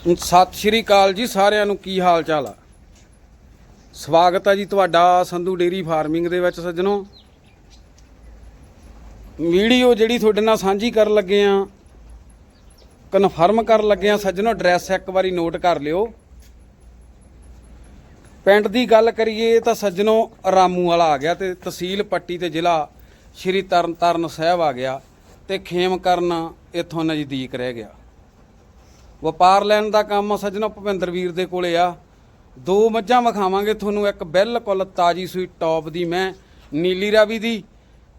ਸਤਿ ਸ਼੍ਰੀ ਅਕਾਲ ਜੀ ਸਾਰਿਆਂ ਨੂੰ, ਕੀ ਹਾਲ ਚਾਲ ਆ? ਸਵਾਗਤ ਆ ਜੀ ਤੁਹਾਡਾ ਸੰਧੂ ਡੇਰੀ ਫਾਰਮਿੰਗ ਦੇ ਵਿੱਚ ਸੱਜਣੋ। ਵੀਡੀਓ ਜਿਹੜੀ ਤੁਹਾਡੇ ਨਾਲ ਸਾਂਝੀ ਕਰਨ ਲੱਗੇ ਆ ਕਨਫਰਮ ਕਰਨ ਲੱਗੇ ਆ, ਸੱਜਣੋ ਐਡਰੈਸ ਇੱਕ ਵਾਰੀ ਨੋਟ ਕਰ ਲਿਓ। ਪਿੰਡ ਦੀ ਗੱਲ ਕਰੀਏ ਤਾਂ ਸੱਜਣੋ, ਰਾਮੂ ਵਾਲਾ ਆ ਗਿਆ ਤੇ ਤਹਿਸੀਲ ਪੱਟੀ ਤੇ ਜ਼ਿਲ੍ਹਾ ਸ਼੍ਰੀ ਤਰਨਤਾਰਨ ਸਾਹਿਬ ਆ ਗਿਆ ਤੇ ਖੇਮ ਕਰਨ ਇੱਥੋਂ ਨਜ਼ਦੀਕ ਰਹਿ ਗਿਆ। ਵਪਾਰ ਲੈਣ ਦਾ ਕੰਮ ਸੱਜਣੋ ਭੁਪਿੰਦਰ ਵੀਰ ਦੇ ਕੋਲੇ ਆ। ਦੋ ਮੱਝਾਂ ਵਿਖਾਵਾਂਗੇ ਤੁਹਾਨੂੰ, ਇੱਕ ਬਿਲਕੁਲ ਤਾਜੀ ਸੂਈ ਟੌਪ ਦੀ ਮੈਂ, ਨੀਲੀ ਰਾਵੀ ਦੀ,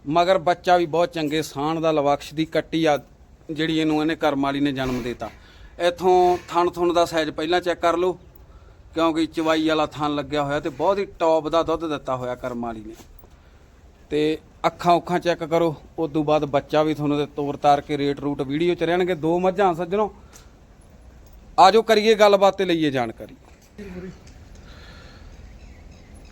ਮਗਰ ਬੱਚਾ ਵੀ ਬਹੁਤ ਚੰਗੇ ਸਾਣ ਦਾ ਲਵਕਸ਼ ਦੀ ਕੱਟੀ ਆ, ਜਿਹੜੀ ਇਹਨੂੰ ਇਹਨੇ ਕਰਮ ਵਾਲੀ ਨੇ ਜਨਮ ਦਿੱਤਾ। ਇਥੋਂ ਥਣ ਥੁਣ ਦਾ ਸਾਈਜ਼ ਪਹਿਲਾਂ ਚੈੱਕ ਕਰ ਲਓ, ਕਿਉਂਕਿ ਚਵਾਈ ਵਾਲਾ ਥਣ ਲੱਗਿਆ ਹੋਇਆ ਤੇ ਬਹੁਤ ਹੀ ਟੌਪ ਦਾ ਦੁੱਧ ਦਿੱਤਾ ਹੋਇਆ ਕਰਮ ਵਾਲੀ ਨੇ। ਤੇ ਅੱਖਾਂ ਉੱਖਾਂ ਚੈੱਕ ਕਰੋ ਉਸ ਤੋਂ ਬਾਅਦ ਬੱਚਾ ਵੀ ਤੁਹਾਨੂੰ ਤੇ ਤੋਰ ਤਾਰ ਕੇ ਰੇਟ ਰੂਟ ਵੀਡੀਓ ਚ ਰਹਿਣਗੇ। ਦੋ ਮੱਝਾਂ ਸੱਜਣੋ ਆਜੋ ਕਰੀਏ ਗੱਲਬਾਤ ਤੇ ਲਈਏ ਜਾਣਕਾਰੀ।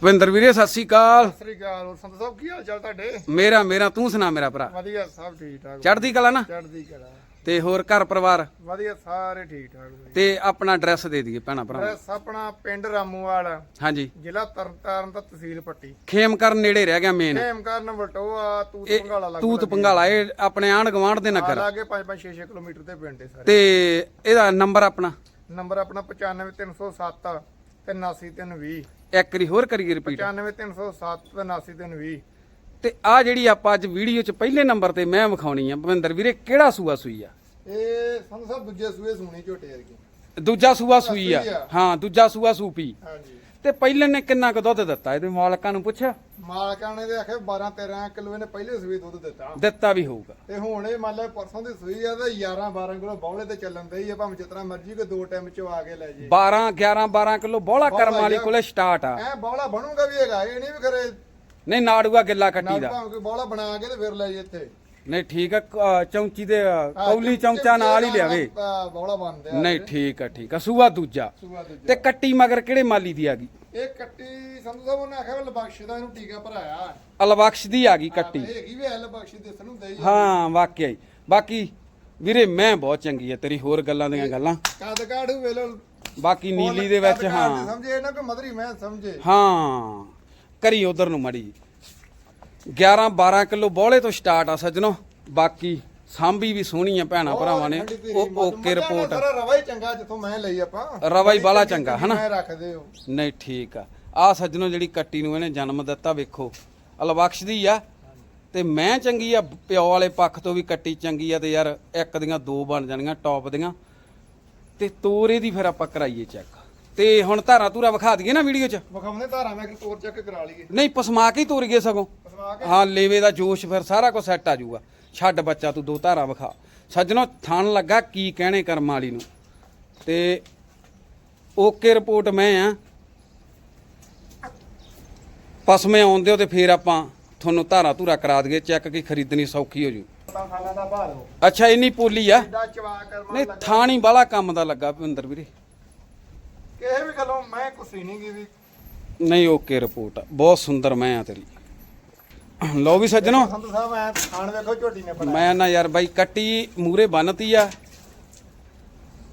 ਵਿੰਦਰ ਵੀਰੇ ਸਤਿ ਸ੍ਰੀ ਅਕਾਲ। ਸਤਿ ਸ੍ਰੀ ਅਕਾਲ ਹੋਰ ਸੰਤ ਸਾਹਿਬ ਕੀ ਹਾਲ ਚਾਲ ਤੁਹਾਡੇ? ਮੇਰਾ ਮੇਰਾ ਤੂੰ ਸੁਣਾ ਮੇਰਾ ਭਰਾ। ਵਧੀਆ ਸਭ ਠੀਕ ਠਾਕ। ਚੜ੍ਹਦੀ ਕਲਾ ਨਾ? ਚੜ੍ਹਦੀ ਕਲਾ। ਤੇ ਹੋਰ ਘਰ ਪਰਿਵਾਰ? ਵਧੀਆ ਸਾਰੇ ਠੀਕ ਠਾਕ ਜੀ ਤੇ ਆਪਣਾ ਐਡਰੈਸ ਦੇ ਦਈਏ ਭੈਣਾ ਭਰਾ ਐਡਰੈਸ ਆਪਣਾ ਪਿੰਡ ਰਾਮੂਵਾਲ। ਹਾਂਜੀ। ਜ਼ਿਲ੍ਹਾ ਤਰਨਤਾਰਨ ਦਾ ਤਹਿਸੀਲ ਪੱਟੀ। ਖੇਮ ਕਰਨ ਨੇੜੇ ਰਹਿ ਗਿਆ ਮੇਨ ਖੇਮਕਰਨ ਵਟੋਆ ਤੂਤ ਪੰਗਾਲਾ ਲੱਗ ਤੂਤ ਪੰਗਾਲਾ ਇਹ ਆਪਣੇ ਆਂਢ ਗਵਾਂਢ ਦੇ ਨਗਰ। ਲਾਗੇ 5-5 6-6 ਕਿਲੋਮੀਟਰ ਦੇ ਪਿੰਡ ਹੈ ਸਾਰੇ। ਤੇ ਇਹਦਾ ਨੰਬਰ ਆਪਣਾ? ਨੰਬਰ ਆਪਣਾ 95307 ਤੇ 89320 ਇੱਕ ਵਾਰੀ ਹੋਰ ਕਰੀਏ ਰਿਪੀਟ 95307 ਤੇ 89320 ਤੇ ਆ ਜਿਹੜੀ ਆਪਾਂ ਅੱਜ ਵੀਡੀਓ 'ਚ ਪਹਿਲੇ ਨੰਬਰ ਤੇ ਮੈਂ ਵਿਖਾਉਣੀ ਆ ਭਵਿੰਦਰ ਵੀਰੇ ਕਿਹੜਾ ਸੂਆ ਸੂਈ ਆ? ਇਹ ਸੰਤ ਸਾਹਿਬ ਦੂਜੇ ਸੂਏ ਸੁਣੀ ਝੋਟੇ ਵਰਗੀ। ਦੂਜਾ ਸੂਆ ਸੂਈ ਆ। ਹਾਂ ਦੂਜਾ ਸੂਆ ਸੂਪੀ। ਹਾਂਜੀ। ਤੇ ਪਹਿਲੇ ਨੇ ਕਿੰਨਾ ਕੁ ਦੁੱਧ ਦਿੱਤਾ? ਇਹਦੇ ਮਾਲਕਾਂ ਨੂੰ ਪੁੱਛਿਆ। ਮਾਲਕਾਂ ਨੇ ਦੇ ਆਖੇ 12 13 ਕਿਲੋ ਇਹਨੇ ਪਹਿਲੇ ਸੂਏ ਦੁੱਧ ਦਿੱਤਾ। ਦਿੱਤਾ ਵੀ ਹੋਊਗਾ। ਤੇ ਹੁਣ ਇਹ ਮੰਨ ਲਓ ਪਰਸੋਂ ਦੀ ਸੂਈ ਆ ਤੇ 11 12 ਕਿਲੋ ਬੌਲੇ ਤੇ ਚੱਲਣ ਦੇ ਹੀ ਆ ਭਾਵੇਂ ਜਿਤਨਾ ਮਰਜ਼ੀ ਕੋਈ ਦੋ ਟਾਈਮ ਚਵਾ ਕੇ ਲੈ ਜੇ। 12 11 12 ਕਿਲੋ ਬੋਲਾ ਕਰਮ ਵਾਲੀ ਕੋਲੇ ਸਟਾਰਟ ਆ। ਐ ਬੌਲਾ ਬਣੂਗਾ ਵੀ ਹੈਗਾ ਇਹ ਨਹੀਂ ਵੀ ਖਰੇ ਨਹੀਂ ਨਾੜੂਆ ਗਿੱਲਾ ਕੱਟੀ ਦਾ। ਭਾਵੇਂ ਕੋਈ ਬੌਲਾ ਬਣਾ ਕੇ ਤੇ ਫਿਰ ਲੈ ਜੇ ਇੱਥੇ। ਨਹੀਂ ਠੀਕ ਆ ਕ- ਚੌਂਚੀ ਦੇ ਅ, ਕੌਲੀ ਚਮਚਾ ਨਾਲ ਹੀ ਲਿਆਵੇ। ਬੌਲਾ ਬਣਦੇ ਆ ਨਹੀਂ ਠੀਕ ਆ ਠੀਕ ਆ ਸੂਆ ਦੂਜਾ। ਸੂਆ ਦੂਜਾ। ਤੇ ਕੱਟੀ ਮਗਰ ਕਿਹੜੇ ਮਾਲੀ ਦੀ ਆ ਗਈ? ਇਹ ਕੱਟੀ ਸੰਧੂ ਸਾਹਿਬ ਉਹਨੇ ਆਖਿਆ ਵੀ ਬਖਸ਼ ਦਾ ਇਹਨੂੰ ਟੀਕਾ ਭਰਾਇਆ। ਅਲਬਖਸ਼ ਦੀ ਆ ਗਈ ਕੱਟੀ। ਹੈਗੀ ਵੀ ਨੂੰ ਦੇਈ ਹਾਂ ਵਾਕਿਆ ਹੀ। ਬਾਕੀ ਵੀਰੇ ਮੈਂ ਬਹੁਤ ਚੰਗੀ ਆ ਤੇਰੀ ਹੋਰ ਗੱਲਾਂ ਦੀਆਂ ਗੱਲਾਂ। ਕਦ ਕਾੜੂ ਵੇਲੋ ਬਾਕੀ ਨੀਲੀ ਦੇ ਵਿੱਚ ਹਾਂ। ਸਮਝੇ ਇਹਨਾਂ ਕੋਈ ਮਦਰੀ ਮੈਂ ਸਮਝੇ। ਹਾਂ ਕਰੀ ਉਧਰ ਨੂੰ ਮੜੀ। 11 12 ਕਿਲੋ ਬੋਲੇ ਤੋਂ ਸਟਾਰਟ ਆ ਸੱਜਣੋ। ਬਾਕੀ ਸਾਂਭੀ ਵੀ ਸੋਹਣੀ ਆ ਭੈਣਾ ਭਰਾਵਾਂ ਨੇ। ਉਹ ਓਕੇ ਰਿਪੋਰਟ ਰਵਾ ਹੀ ਚੰਗਾ ਜਿੱਥੋਂ ਮੈਂ ਲਈ ਆਪਾਂ। ਰਵਾ ਹੀ ਬਾਲਾ ਚੰਗਾ ਹਨਾ? ਮੈਂ ਰੱਖਦੇ ਹੋ। ਨਹੀਂ ਠੀਕ ਆ। ਆ ਸੱਜਣੋ ਜਿਹੜੀ ਕੱਟੀ ਨੂੰ ਇਹਨੇ ਜਨਮ ਦਿੱਤਾ ਵੇਖੋ। ਅਲਬਖਸ਼ ਦੀ ਆ ਤੇ ਮੈਂ ਚੰਗੀ ਆ ਪਿਓ ਵਾਲੇ ਪੱਖ ਤੋਂ ਵੀ ਕੱਟੀ ਚੰਗੀ ਆ ਤੇ ਯਾਰ ਇੱਕ ਦੀਆਂ ਦੋ ਬਣ ਜਾਣੀਆਂ ਟੌਪ ਦੀਆਂ। ਤੇ ਤੋਰੇ ਦੀ ਫਿਰ ਆਪਾਂ ਕਰਾਈਏ ਚੈੱਕ ਤੇ ਹੁਣ ਧਾਰਾ ਧੂਰਾ ਵਿਖਾ ਦਈਏ ਨਾ ਵੀਡੀਓ 'ਚ? ਵਿਖਾਉਂਦੇ ਧਾਰਾਂ ਮੈਂ ਕਿ ਤੋਰ ਚੱਕ ਕਰਾ ਲਈਏ। ਨਹੀਂ ਪਸਮਾ ਕੇ ਹੀ ਤੋਰੀਏ ਸਗੋਂ। ਹਾਂ। ਲੇਵੇ ਦਾ ਜੋਸ਼ ਫਿਰ ਸਾਰਾ ਕੁਝ ਸੈੱਟ ਆ ਜਾਊਗਾ। ਛੱਡ ਬੱਚਾ ਤੂੰ ਦੋ ਧਾਰਾ ਵਿਖਾ। ਸੱਜਣੋ ਥਣ ਲੱਗਾ ਕੀ ਕਹਿਣੇ ਕਰਮ ਵਾਲੀ ਨੂੰ। ਤੇ ਓਕੇ ਰਿਪੋਰਟ ਮੈਂ ਆ। ਪਸਮੇ ਆਉਂਦੇ ਹੋ ਤੇ ਫਿਰ ਆਪਾਂ ਤੁਹਾਨੂੰ ਧਾਰਾ ਧੂਰਾ ਕਰਾ ਦਈਏ। ਚੈੱਕ ਕੀ ਖਰੀਦਣੀ ਸੌਖੀ ਹੋ ਜੂ। ਅੱਛਾ ਇੰਨੀ ਪੋਲੀ ਆ। ਨਹੀਂ ਥਾਣੀ ਵਾਲਾ ਕੰਮ ਦਾ ਲੱਗਾ ਭਿੰਦਰ ਵੀਰੇ। ਕਿਸੇ ਵੀ ਗੱਲੋਂ ਮੈਂ ਕੁਸੀ ਨਹੀਂ ਗਈ ਵੀ। ਨਹੀਂ ਓਕੇ ਰਿਪੋਰਟ ਬਹੁਤ ਸੁੰਦਰ ਮੈਂ ਆ ਤੇਰੀ। ਲਓ ਵੀ ਸੱਜਣੋ। ਸੰਤ ਸਾਹਿਬ ਐ ਖਾਣ ਵੇਖੋ ਝੋਟੀ ਨੇ ਬਣਾਇਆ ਮੈਂ ਨਾ ਯਾਰ ਬਾਈ ਕੱਟੀ ਮੂਰੇ ਬੰਨਤੀ ਆ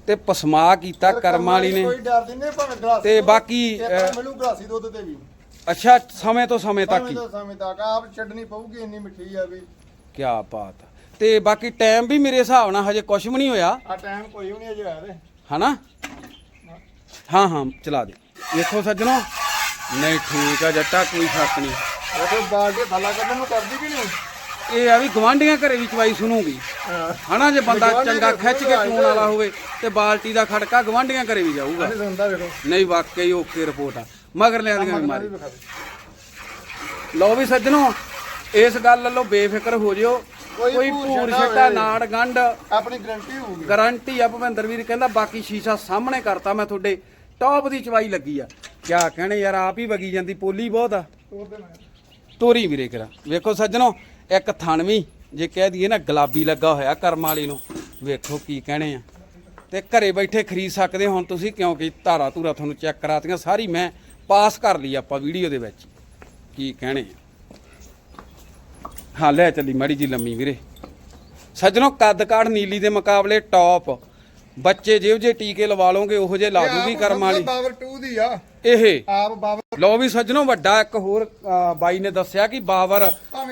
ਤੇ ਪਸਮਾ ਕੀਤਾ ਕਰਮ ਵਾਲੀ ਨੇ। ਕੋਈ ਡਰਦੀ ਨਹੀਂ ਭਾਵੇਂ ਗਲਾਸੀ ਤੇ ਬਾਕੀ, ਮਿਲੂ ਗਲਾਸੀ ਦੁੱਧ ਤੇ ਵੀ। ਅੱਛਾ ਸਮੇਂ ਤੋਂ ਸਮੇਂ ਤੱਕ ਹੀ। ਸਮੇਂ ਤੱਕ ਆਪ ਛੱਡਣੀ ਪਊਗੀ ਇੰਨੀ ਮਿੱਠੀ ਆ ਵੀ। ਕੀ ਬਾਤ। ਤੇ ਬਾਕੀ ਟਾਈਮ ਵੀ ਮੇਰੇ ਹਿਸਾਬ ਨਾਲ ਹਜੇ ਕੁਝ ਵੀ ਨਹੀਂ ਹੋਇਆ। ਆ ਟਾਈਮ ਕੋਈ ਵੀ ਨਹੀਂ ਅਜੇ ਆਇਆ ਤੇ। ਹਨਾ? ਹਾਂ ਹਾਂ ਚਲਾ ਦੇ। ਵੇਖੋ ਸੱਜਣੋ। ਨਹੀਂ ਠੀਕ ਆ ਜੱਟਾ ਕੋਈ ਫ਼ਰਕ ਨਹੀਂ। ਉਹ ਤੇ ਬਾਲਟੀ ਥੱਲਾ ਕੱਢਣ ਨੂੰ ਕਰਦੀ ਵੀ ਨਹੀਂ। ਇਹ ਆ ਵੀ ਗਵਾਂਢੀਆਂ ਘਰੇ ਵੀ ਚਵਾਈ ਸੁਣੂਗੀ। ਹਨਾ ਜੇ ਬੰਦਾ ਚੰਗਾ ਖਿੱਚ ਕੇ ਚੂਣ ਵਾਲਾ ਹੋਵੇ ਤੇ ਬਾਲਟੀ ਦਾ ਖੜਕਾ ਗਵਾਂਢੀਆਂ ਘਰੇ ਵੀ ਜਾਊਗਾ। ਨਹੀਂ ਸੁਣਦਾ ਵੇਖੋ। ਨਹੀਂ ਵਾਕਈ ਓਕੇ ਰਿਪੋਰਟ ਆ। ਮਗਰ ਲਿਆ ਦੀਆਂ ਮਗਰ ਬਿਮਾਰੀ। ਲਓ ਵੀ ਸੱਜਣੋ ਇਸ ਗੱਲ ਵੱਲੋਂ ਬੇਫਿਕਰ ਹੋ ਜਿਓ। ਕੋਈ ਭੂਰ ਛੱਟਾ। ਨਾੜ ਗੰਢ। ਆਪਣੀ ਗਰੰਟੀ ਹੋਊਗੀ। ਗਾਰੰਟੀ ਆ ਭਵਿੰਦਰ ਵੀਰ ਕਹਿੰਦਾ ਬਾਕੀ ਸ਼ੀਸ਼ਾ ਸਾਹਮਣੇ ਕਰਤਾ ਮੈਂ ਤੁਹਾਡੇ। ਟੌਪ ਦੀ ਚਵਾਈ ਲੱਗੀ ਆ। ਕਿਆ ਕਹਿਣੇ ਯਾਰ ਆਪ ਹੀ ਵਗੀ ਜਾਂਦੀ ਪੋਲੀ ਬਹੁਤ ਆ। ਤੋਰ ਵੀਰੇ ਕਰਾ। ਵੇਖੋ ਸੱਜਣੋ ਇੱਕ ਥਣਵੀਂ ਜੇ ਕਹਿ ਦਈਏ ਨਾ ਗੁਲਾਬੀ ਲੱਗਾ ਹੋਇਆ ਕਰਮ ਵਾਲੀ ਨੂੰ ਵੇਖੋ ਕੀ ਕਹਿਣੇ ਆ। ਤੇ ਘਰੇ ਬੈਠੇ ਖਰੀਦ ਸਕਦੇ ਹੁਣ ਤੁਸੀਂ ਕਿਉਂਕਿ ਧਾਰਾ ਧੂਰਾ ਤੁਹਾਨੂੰ ਚੈੱਕ ਕਰਾਤੀਆਂ ਸਾਰੀ ਮੈਂ ਪਾਸ ਕਰ ਲਈ ਆਪਾਂ ਵੀਡੀਓ ਦੇ ਵਿੱਚ। ਕੀ ਕਹਿਣੇ ਆ। ਹਾਂ ਲੈ ਚੱਲੀ ਮਾੜੀ ਜੀ ਲੰਮੀ ਵੀਰੇ। ਸੱਜਣੋ ਕੱਦ ਕਾਠ ਨੀਲੀ ਦੇ ਮੁਕਾਬਲੇ ਟੌਪ ਬੱਚੇ ਜਿਹੋ ਜੇ ਟੀਕੇ ਲਵਾ ਲਓਗੇ ਉਹੋ ਜੇ ਲਾ ਦੂਗੀ ਕਰਮ ਵਾਲੀ। ਬਾਵਰ 2 ਦੀ ਆ। ਇਹ ਆਪ ਬਾਵਰ ਲੋ ਵੀ ਸੱਜਣੋ ਵੱਡਾ ਇੱਕ ਹੋਰ ਅ, ਬਾਈ ਨੇ ਦੱਸਿਆ ਕਿ ਬਾਵਰ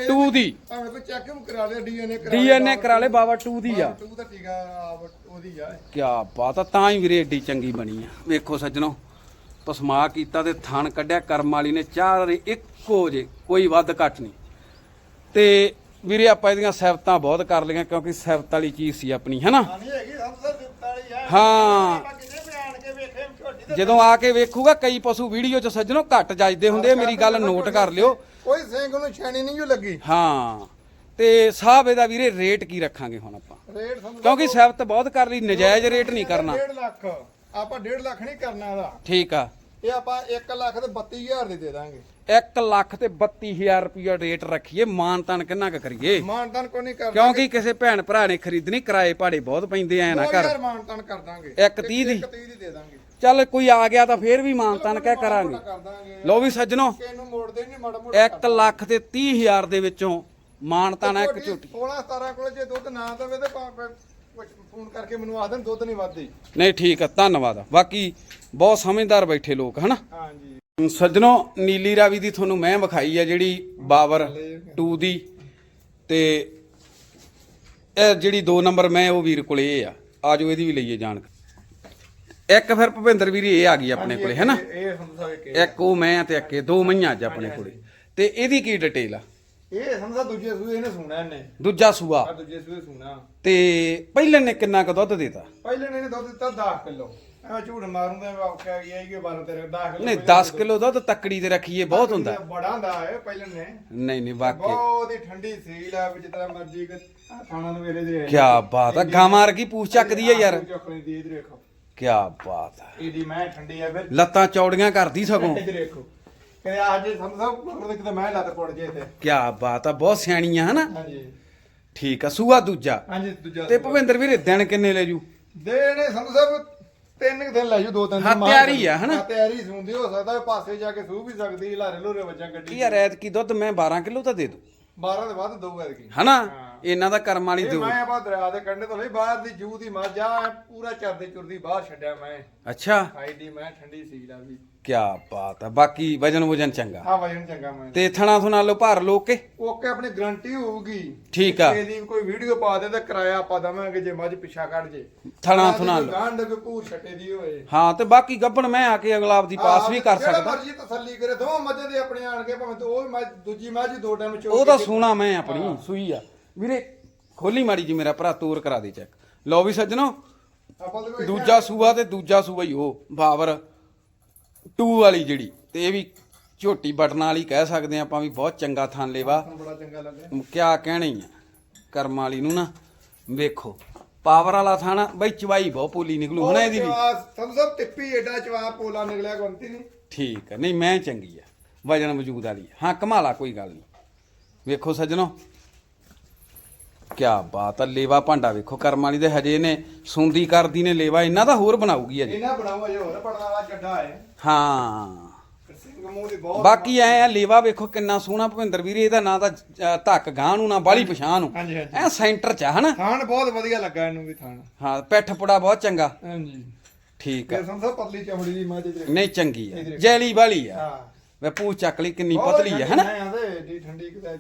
2 ਦੀ। ਭਾਵੇਂ ਕੋਈ ਚੈੱਕ ਕਰਾ ਲਿਆ ਡੀਐਨਏ ਕਰਾ ਡੀਐਨਏ ਕਰਾ ਲੇ ਬਾਵਰ 2 ਦੀ ਆ। 2 ਦਾ ਟੀਕਾ ਆਪ ਉਹਦੀ ਆ। ਕਿਆ ਬਾਤ ਆ ਤਾਂ ਹੀ ਵੀਰੇ ਏਡੀ ਚੰਗੀ ਬਣੀ ਆ। ਵੇਖੋ ਸੱਜਣੋ ਪਸਮਾ ਕੀਤਾ ਤੇ ਥਣ ਕੱਢਿਆ ਕਰਮ ਵਾਲੀ ਨੇ ਚਾਰ ਇੱਕੋ ਜੇ ਕੋਈ ਵੱਧ ਘੱਟ ਨਹੀਂ। ਤੇ ਵੀਰੇ ਆਪਾਂ ਇਹਦੀਆਂ ਸਿਫਤਾਂ ਬਹੁਤ ਕਰ ਲਈਆਂ ਕਿਉਂਕਿ ਸਿਫਤ ਵਾਲੀ ਚੀਜ਼ ਸੀ ਆਪਣੀ ਹੈਨਾ? ਨਹੀਂ ਹੈਗੀ ਆ। ਹਾਂ। ਕਿਤੇ ਜਦੋਂ ਆ ਕੇ ਵੇਖੂਗਾ ਕਈ ਪਸ਼ੂ ਵੀਡੀਓ 'ਚ ਸੱਜਣੋ ਘੱਟ ਜੱਜਦੇ ਹੁੰਦੇ ਆ, ਮੇਰੀ ਗੱਲ ਨੋਟ ਕਰ ਲਿਓ। ਕੋਈ ਸਿੰਘ ਨੂੰ ਛੈਣੀ ਨਹੀਂ ਜੋ ਲੱਗੀ। ਹਾਂ। ਤੇ ਸਾਹਿਬ ਇਹਦਾ ਵੀਰੇ ਰੇਟ ਕੀ ਰੱਖਾਂਗੇ ਹੁਣ ਆਪਾਂ? ਰੇਟ ਸਮਝ। ਕਿਉਂਕਿ ਸਿਫਤ ਬਹੁਤ ਕਰ ਲਈ ਨਜਾਇਜ਼ ਰੇਟ ਨਹੀਂ ਕਰਨਾ। 1.5 ਲੱਖ। ਆਪਾਂ 1.5 ਲੱਖ ਨਹੀਂ ਕਰਨਾ ਇਹਦਾ। ਠੀਕ ਆ। ਇਹ ਆਪਾਂ 1 ਲੱਖ ਤੇ 32000 ਦੀ ਦੇ ਦਾਂਗੇ। 1 ਲੱਖ ਤੇ 32000 ਰੁਪਇਆ ਰੇਟ ਰੱਖੀਏ ਮਾਨ ਤਾਨ ਕਿੰਨਾ ਕੁ ਕਰੀਏ? ਮਾਨਤਨ ਕੋਈ ਨਹੀਂ ਕਰਦਾ। ਕਿਉਂਕਿ ਕਿਸੇ ਭੈਣ ਭਰਾ ਨੇ ਖਰੀਦਣੀ ਕਿਰਾਏ ਭਾੜੇ ਬਹੁਤ ਪੈਂਦੇ ਐ ਨਾ ਕਰ। ਮਾਨਤਨ ਕਰ ਦਾਂਗੇ। ਇੱਕ ਤੀਹ ਦੀ? 1 30 ਦੀ ਦੇ ਦਾਂਗੇ। ਚੱਲ ਕੋਈ ਆ ਗਿਆ ਤਾਂ ਫੇਰ ਵੀ ਮਾਨ ਤਾਨ ਕਹਿ ਕਰਾਂਗੇ। ਲੋ ਵੀ ਸੱਜਣੋ ਮੋੜਦੇ ਨਹੀਂ ਮਾੜਾ 1 ਲੱਖ ਤੇ 30000 ਦੇ ਵਿੱਚੋਂ ਮਾਨ ਤਾਨ ਇੱਕ ਝੋਟੀ। 16 17 ਕੋਲ ਜੇ ਦੁੱਧ ਨਾ ਦੇਵੇ ਤੇ ਫੋਨ ਕਰਕੇ ਮੈਨੂੰ ਆਖ ਦੇਣ ਦੁੱਧ ਨਹੀਂ ਵੱਧਦੀ। ਨਹੀਂ ਠੀਕ ਆ ਧੰਨਵਾਦ ਬਾਕੀ ਬਹੁਤ ਸਮਝਦਾਰ ਬੈਠੇ ਲੋਕ ਹਨਾ? ਹਾਂਜੀ। ਸੱਜਣੋ ਨੀਲੀ ਰਾਵੀ ਦੀ ਤੁਹਾਨੂੰ ਮੈਂ ਵਿਖਾਈ ਆ ਜਿਹੜੀ ਬਾਵਰ 2 ਦੀ ਤੇ ਇਹ ਜਿਹੜੀ 2 ਨੰਬਰ ਮੈਂ ਉਹ ਵੀਰ ਕੋਲੇ ਆ। ਆਜੋ ਇਹਦੀ ਵੀ ਲਈਏ ਜਾਣਕਾਰੀ। ਇੱਕ ਫਿਰ ਭੁਪਿੰਦਰ ਵੀਰ ਇਹ ਆ ਗਈ ਆਪਣੇ ਕੋਲੇ ਹੈਨਾ? ਇਹ- ਇਹ ਸਮਝਾ ਕੇ ਇੱਕ ਉਹ ਮੈਂ ਤੇ ਇੱਕ ਇਹ ਦੋ ਮਈਆਂ ਅੱਜ ਆਪਣੇ ਕੋਲੇ। ਤੇ ਇਹਦੀ ਕੀ ਡਿਟੇਲ ਆ? ਇਹ ਸਮਝਾ ਦੂਜੇ ਸੂਏ ਇਹਨੇ ਸੁਣਾ ਇਹਨੇ। ਦੂਜਾ ਸੂਆ। ਆ ਦੂਜੇ ਸੂਏ ਸੁਣਾ। ਤੇ ਪਹਿਲੇ ਨੇ ਕਿੰਨਾ ਕੁ ਦੁੱਧ ਦੇਤਾ? ਪਹਿਲੇ ਨੇ ਇਹਨੇ ਦੁੱਧ ਦਿੱਤਾ 10 ਕਿਲੋ। ਐਵੇਂ ਝੂਠ ਮਾਰੂੰਗਾ ਮੈਂ ਆਖਿਆ ਗਿਆ ਕਿ 12 13 10 ਕਿਲੋ ਨਹੀਂ 10 ਕਿਲੋ ਦੁੱਧ ਤੱਕੜੀ ਤੇ ਰੱਖੀਏ ਬਹੁਤ ਹੁੰਦਾ। ਬੜਾ ਹੁੰਦਾ ਹੈ ਪਹਿਲੇ ਨੇ। ਨਹੀਂ ਨਹੀਂ ਵਾਕਈ। ਬਹੁਤ ਹੀ ਠੰਡੀ ਸੀਲ ਆ ਵੀ ਜਿੱਦਾਂ ਮਰਜ਼ੀ ਖਾਣਾ ਨੂੰ ਵੇਲੇ ਦੇ ਕੀ ਬਾਤ ਆ ਗਾਂ ਕੀ ਪੂਛ ਚੱਕਦੀ ਆ ਯਾਰ। ਚੱਕਣੀ ਦੀ ਇਧਰ ਕੀ ਬਾਤ ਆ ਇਹਦੀ ਮੈਂ ਠੰਡੀ ਆ ਫਿਰ। ਲੱਤਾਂ ਚੌੜੀਆਂ ਕਰਦੀ ਸਗੋਂ। ਦੇਖੋ। ਕਹਿੰਦੇ ਸਭ ਮਗਰ ਕਿਤੇ ਮੈਂ ਲੱਤ ਪੜ ਜੇ ਤੇ ਕੀ ਬਾਤ ਆ ਬਹੁਤ ਸਿਆਣੀਆਂ ਹਨਾ। ਹਾਂਜੀ। ਠੀਕ ਆ ਸੂਆ ਦੂਜਾ। ਹਾਂਜੀ ਦੂਜਾ ਤੇ ਭਵਿੰਦਰ ਵੀਰੇ ਦਿਨ ਕਿੰਨੇ ਲੈ ਜੂ? ਦੇ ਨੇ ਸਮਝ ਸਭ ਤਿੰਨ ਕੁ ਦਿਨ ਲੈ ਜੂ ਦੋ ਤਿੰਨ ਹਾਂ, ਦਿਨ ਤਿਆਰੀ ਆ, ਹਨਾ? ਹਾਂ, ਤਿਆਰੀ ਸੁਣਦੀ ਹੋ ਸਕਦਾ ਪਾਸੇ ਜਾ ਕੇ ਸੂ ਵੀ ਸਕਦੀ ਲਾਰੇ ਲੋਰੇ ਵੱਜਾਂ ਗੱਡੀ ਕੀ ਆ ਰੈਤ ਕੀ ਦੁੱਧ? ਮੈਂ 12 ਕਿਲੋ ਤਾਂ ਦੇ ਦੂ। 12 ਦੇ ਬਾਅਦ ਦਊਗਾ ਇਹਦੀ ਹਨਾ? ਹਾਂ। ਇਹਨਾਂ ਦਾ ਕਰਮ ਵਾਲੀ ਇਹ ਦਿਓ ਮੈਂ ਆਪਾਂ ਦਰਿਆ ਦੇ ਕੰਢੇ ਤੋਂ ਲਈ ਬਾਹਰ ਦੀ ਜੂ ਦੀ ਮੱਝ ਆ ਐਂ ਪੂਰਾ ਚਰਦੇ ਚੁਰਦੀ ਬਾਹਰ ਛੱਡਿਆ ਮੈਂ। ਅੱਛਾ। ਖਾਈ ਦੀ ਮੈਂ ਠੰਡੀ ਸੀ ਲਾ ਵੀ। ਕੀ ਬਾਤ ਆ ਬਾਕੀ ਵਜਨ ਵਜਨ ਚੰਗਾ। ਆ ਵਜਨ ਚੰਗਾ ਮੈਂ। ਤੇ ਥਣਾ ਥੁਣਾ ਲੋ ਭਰ ਲੋ ਕੇ? ਓਕੇ ਆਪਣੀ ਗਰੰਟੀ ਹੋਊਗੀ। ਠੀਕ ਆ। ਇਹਦੀ ਕੋਈ ਵੀਡੀਓ ਪਾ ਦੇ ਤੇ ਕਿਰਾਇਆ ਪਾ ਦਵਾਂਗੇ ਜੇ ਮੱਝ ਪਿੱਛਾ ਕੱਢ ਜੇ। ਥਣਾ ਥੁਣਾ ਲੋ ਗਾਂਡ ਕੋਈ ਭੂਰ ਛੱਟੇ ਦੀ ਹੋਏ। ਹਾਂ ਤੇ ਬਾਕੀ ਗੱਬਣ ਮੈਂ ਆ ਕੇ ਅਗਲਾ ਆਪਦੀ ਪਾਸ ਵੀ ਕਰ ਜਿਹੜਾ ਸਕਦਾ। ਮਰਜ਼ੀ ਤਸੱਲੀ ਕਰੇ ਦੋਵਾਂ ਮੱਝਾਂ ਦੇ ਆਪਣੇ ਆਣ ਕੇ ਭਾਵੇਂ ਤੇ ਉਹ ਵੀ ਮੱਝ ਦੂਜੀ ਮੱਝ ਦੋ ਟਾਈਮ ਚੋ ਉਹ ਤਾਂ ਸੋਣਾ ਮੈਂ ਆਪਣੀ ਸੂਈ ਆ। ਵੀਰੇ ਖੋਲੀ ਮਾੜੀ ਜੀ ਮੇਰਾ ਭਰਾ ਤੋਰ ਕਰਾ ਦੇ ਚੈੱਕ ਲਓ ਵੀ ਸੱਜਣੋ ਆਪਾਂ ਤੇ ਕੋਈ ਦੂਜਾ ਸੂਆ ਤੇ ਦੂਜਾ ਸੂਆ ਹੀ ਉਹ ਬਾਵਰ। 2 ਵਾਲੀ ਜਿਹੜੀ ਤੇ ਇਹ ਵੀ ਝੋਟੀ ਬਟਨ ਵਾਲੀ ਕਹਿ ਸਕਦੇ ਆ ਆਪਾਂ ਵੀ ਬਹੁਤ ਚੰਗਾ ਥਾਂ ਲੇਵਾ। ਬੜਾ ਚੰਗਾ ਲੱਗਿਆ ਕਿਆ ਕਹਿਣਾ ਹੀ ਆ ਕਰਮ ਵਾਲੀ ਨੂੰ ਨਾ ਵੇਖੋ। ਪਾਵਰ ਵਾਲਾ ਥਾਣਾ ਬਈ ਚਵਾਈ ਬਹੁਤ ਪੋਲੀ ਨਿਕਲੂ ਹਨਾ ਇਹਦੀ ਵੀ। ਸਭ ਟਿੱਪੀ ਏਡਾ ਚਵਾ ਪੋਲਾ ਨਿਕਲਿਆ ਗੰਤੀ ਨਹੀਂ। ਠੀਕ ਹੈ ਨਹੀਂ ਮੈਂ ਚੰਗੀ ਆ ਵਜਨ ਮੌਜੂਦ ਵਾਲੀ ਆ। ਹਾਂ ਕਮਾਲਾ ਕੋਈ ਗੱਲ ਨਹੀਂ। ਵੇਖੋ ਸੱਜਣੋ ਕਿਆ ਬਾਤ ਆ ਲੇਵਾ ਭਾਂਡਾ ਵੇਖੋ ਕਰਮ ਵਾਲੀ ਦੇ ਹਜੇ ਨੇ ਸੁੰਦੀ ਕਰਦੀ ਨੇ ਲੇਵਾ ਇਹਨਾਂ ਦਾ ਹੋਰ ਬਣਾਉਗੀ ਅਜੇ ਇਹਨਾਂ ਬਣਾਓ ਅਜੇ ਹੋਰ ਪੜਨ ਵਾਲਾ ਚੱਡਾ ਹੈ। ਹਾਂ। ਬਾਕੀ ਐ ਆ ਲੇਵਾ ਵੇਖੋ ਕਿੰਨਾ ਸੋਹਣਾ ਭਵਿੰਦਰ ਵੀਰੇ ਇਹਦਾ ਨਾਂ ਤਾਂ ਧੱਕ ਗਾਂ ਨੂੰ ਨਾ ਬਾਲੀ ਪਛਾਣ ਨੂੰ। ਐ ਸੈਂਟਰ ਚ ਹਨਾ? ਥਾਣ ਬਹੁਤ ਵਧੀਆ ਲੱਗਾ ਇਹਨੂੰ ਵੀ ਥਾਣ। ਹਾਂ ਪਿੱਠ ਪੁੜਾ ਬਹੁਤ ਚੰਗਾ। ਹਾਂਜੀ। ਠੀਕ ਆ। ਤੇ ਸਮਝੋ ਪਤਲੀ ਚਮੜੀ ਦੀ ਮੱਝ ਦੇ ਨਹੀਂ ਚੰਗੀ ਆ। ਜੈਲੀ ਵਾਲੀ ਆ। ਹਾਂ। ਵੇ ਪੂਛ ਚੱਕ ਲਈ ਕਿੰਨੀ ਪਤਲੀ ਆ ਹਨਾ? ਠੰਡੀ ਕਿਤੇ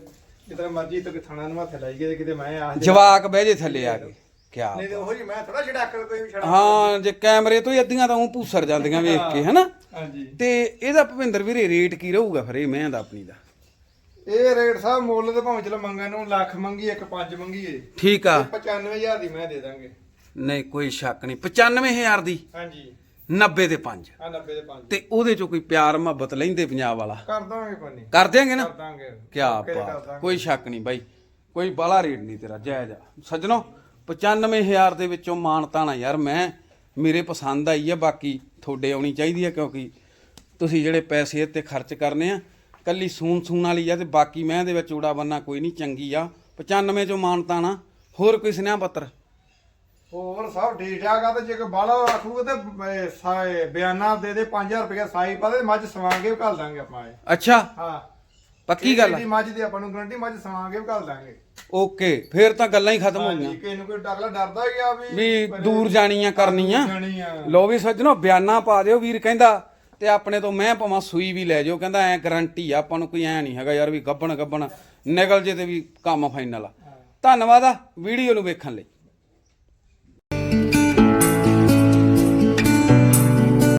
ਕਿਤੇ ਮਰਜ਼ੀ ਤੇ ਥਾਣਾ ਨੂੰ ਹੱਥ ਲਾਈ ਗਏ ਕਿਤੇ ਮੈਂ ਆ ਜਵਾਕ ਬਹਿ ਜੇ ਥੱਲੇ ਆ ਕੇ ਕਿਆ ਨਹੀਂ ਤੇ ਉਹੀ ਮੈਂ ਥੋੜਾ ਛੜਾਕਲ ਕੋਈ ਵੀ ਛੜਾ ਹਾਂ ਜੇ ਕੈਮਰੇ ਤੋਂ ਹੀ ਅੱਧੀਆਂ ਤਾਂ ਉਹ ਭੂਸਰ ਜਾਂਦੀਆਂ ਵੇਖ ਕੇ ਹਨਾ? ਹਾਂਜੀ। ਤੇ ਇਹਦਾ ਭਵਿੰਦਰ ਵੀਰੇ ਰੇਟ ਕੀ ਰਹੂਗਾ ਫਿਰ ਇਹ ਮੈਂ ਦਾ ਆਪਣੀ ਦਾ? ਇਹ ਰੇਟ ਸਾਹਿਬ ਮੁੱਲ ਤੇ ਭਾਵੇਂ ਚਲੋ ਮੰਗਣ ਨੂੰ ਲੱਖ ਮੰਗੀ ਇੱਕ ਪੰਜ ਮੰਗੀਏ। ਠੀਕ ਆ। 95000 ਦੀ ਮੈਂ ਦੇ ਦਾਂਗੇ। ਨਹੀਂ ਕੋਈ ਸ਼ੱਕ ਨਹੀਂ 95000 ਦੀ? ਹਾਂਜੀ। 90 ਦੇ 5 ਆ 90 ਦੇ ਪੰਜ। ਤੇ ਉਹਦੇ ਚੋਂ ਕੋਈ ਪਿਆਰ ਮੁਹੱਬਤ ਲੈਂਦੇ ਪੰਜਾਬ ਵਾਲਾ? ਕਰ ਦਾਂਗੇ ਪੰਨੀ ਕਰ ਦਿਆਂਗੇ ਨਾ? ਕਰ ਦਾਂਗੇ। ਕਰ ਬਾਤ। ਕੋਈ ਸ਼ੱਕ ਨਹੀਂ ਬਾਈ। ਕੋਈ ਬਾਲਾ ਰੇਟ ਨਹੀਂ ਤੇਰਾ ਜਾਇਜ਼ ਆ। ਸੱਜਣੋ 95000 ਦੇ ਵਿੱਚੋਂ ਮਾਨਤਾ ਨਾ ਯਾਰ ਮੈਂ ਮੇਰੇ ਪਸੰਦ ਆਈ ਆ ਬਾਕੀ ਤੁਹਾਡੇ ਆਉਣੀ ਚਾਹੀਦੀ ਆ ਕਿਉਂਕਿ ਤੁਸੀਂ ਜਿਹੜੇ ਪੈਸੇ ਤੇ ਖਰਚ ਕਰਨੇ ਆ ਕੱਲੀ ਸੂਨ ਸੂਨ ਵਾਲੀ ਆ ਤੇ ਬਾਕੀ ਮੈਂ ਦੇ ਵਿੱਚ ਊੜਾ ਬੰਨਾ ਕੋਈ ਨਹੀਂ ਚੰਗੀ ਆ। 95 ਚੋਂ ਮਾਨਤਾ ਨਾ ਹੋਰ ਕੋਈ ਸੁਨੇਹਾ ਪੱਤਰ? ਹੋਰ ਸਭ ਠੀਕ ਠਾਕ ਆ ਤੇ ਜੇ ਕੋਈ ਬਾਲਾ ਆਖੂਗਾ ਤੇ ਸਾਏ ਬਿਆਨਾ ਦੇ ਦੇ 5000 ਰੁਪਏ ਸਾਈ ਪਾ ਦੇ ਮੱਝ ਸਵਾਂਗੇ ਘੱਲ ਦਾਂਗੇ ਆਪਾਂ ਇਹ। ਅੱਛਾ। ਹਾਂ। ਪੱਕੀ ਗੱਲ ਦੀ ਮੱਝ ਦੀ ਆਪਾਂ ਨੂੰ ਗਰੰਟੀ ਮੱਝ ਸਵਾਂਗੇ ਵੀ ਘੱਲ ਦਾਂਗੇ। ਓਕੇ ਫੇਰ ਤਾਂ ਗੱਲਾਂ ਹੀ ਖਤਮ ਹੋ ਗਈਆਂ। ਨੂੰ ਕੋਈ ਡਰਲਾ ਡਰਦਾ ਗਿਆ ਵੀ ਵੀ ਦੂਰ ਜਾਣੀਆਂ ਕਰਨੀਆਂ। ਲੋ ਵੀ ਸੱਜਣੋ ਬਿਆਨਾ ਪਾ ਦਿਓ ਵੀਰ ਕਹਿੰਦਾ ਤੇ ਆਪਣੇ ਤੋਂ ਮੈਂ ਭਾਵੇਂ ਸੂਈ ਵੀ ਲੈ ਜਾਓ ਕਹਿੰਦਾ ਐ ਗਰੰਟੀ ਆ ਆਪਾਂ ਨੂੰ ਕੋਈ ਐ ਨਹੀਂ ਹੈਗਾ ਯਾਰ ਵੀ ਗੱਬਣ ਗੱਬਣ ਨਿਕਲ ਜੇ ਤੇ ਵੀ ਕੰਮ ਫਾਈਨਲ ਆ। ਧੰਨਵਾਦ ਆ ਵੀਡੀਓ ਨੂੰ ਵੇਖਣ ਲਈ।